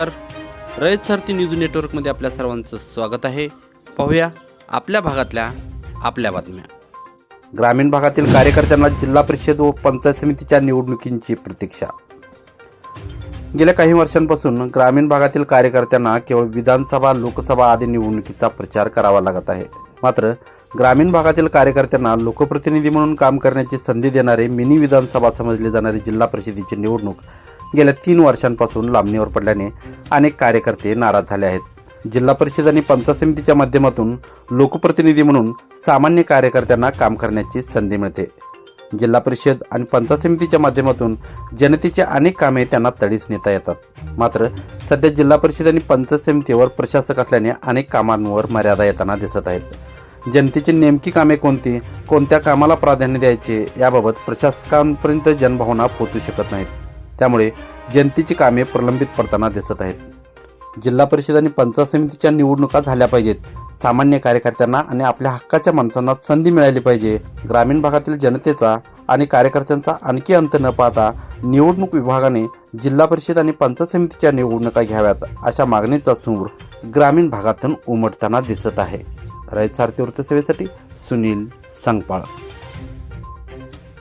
तर रयत सारथी न्यूज नेटवर्कमध्ये आपल्या सर्वांचं स्वागत आहे. पाहूया आपल्या भागातल्या आपल्या बातम्या. ग्रामीण भागातील कार्यकर्त्यांना जिल्हा परिषद व पंचायत समितीच्या निवडणुकींची प्रतीक्षा. गेल्या काही वर्षांपासून ग्रामीण भागातील कार्यकर्त्यांना केवळ विधानसभा लोकसभा आदी निवडणुकीचा प्रचार करावा लागत आहे. मात्र ग्रामीण भागातील कार्यकर्त्यांना लोकप्रतिनिधी म्हणून काम करण्याची संधी देणारे मिनी विधानसभा समजली जाणारी जिल्हा परिषदेची निवडणूक गेल्या तीन वर्षांपासून लांबणीवर पडल्याने अनेक कार्यकर्ते नाराज झाले आहेत. जिल्हा परिषद आणि पंचायत समितीच्या माध्यमातून लोकप्रतिनिधी म्हणून सामान्य कार्यकर्त्यांना काम करण्याची संधी मिळते. जिल्हा परिषद आणि पंचायत समितीच्या माध्यमातून जनतेची अनेक कामे त्यांना तडीस नेता येतात. मात्र सध्या जिल्हा परिषद आणि पंचायत समितीवर प्रशासक असल्याने अनेक कामांवर मर्यादा येताना दिसत आहेत. जनतेची नेमकी कामे कोणती कोणत्या कामाला प्राधान्य द्यायचे याबाबत प्रशासकांपर्यंत जनभावना पोचू शकत नाहीत. त्यामुळे जनतेची कामे प्रलंबित पडताना दिसत आहेत. जिल्हा परिषद आणि पंचायत समितीच्या निवडणुका झाल्या पाहिजेत. सामान्य कार्यकर्त्यांना आणि आपल्या हक्काच्या माणसांना संधी मिळाली पाहिजे. ग्रामीण भागातील जनतेचा आणि कार्यकर्त्यांचा आणखी अंत न पाहता निवडणूक विभागाने जिल्हा परिषद आणि पंचायत समितीच्या निवडणुका घ्याव्यात अशा मागणीचा सूर ग्रामीण भागातून उमटताना दिसत आहे. रयत सारथी वृत्तसेवेसाठी सुनील संगपाळ.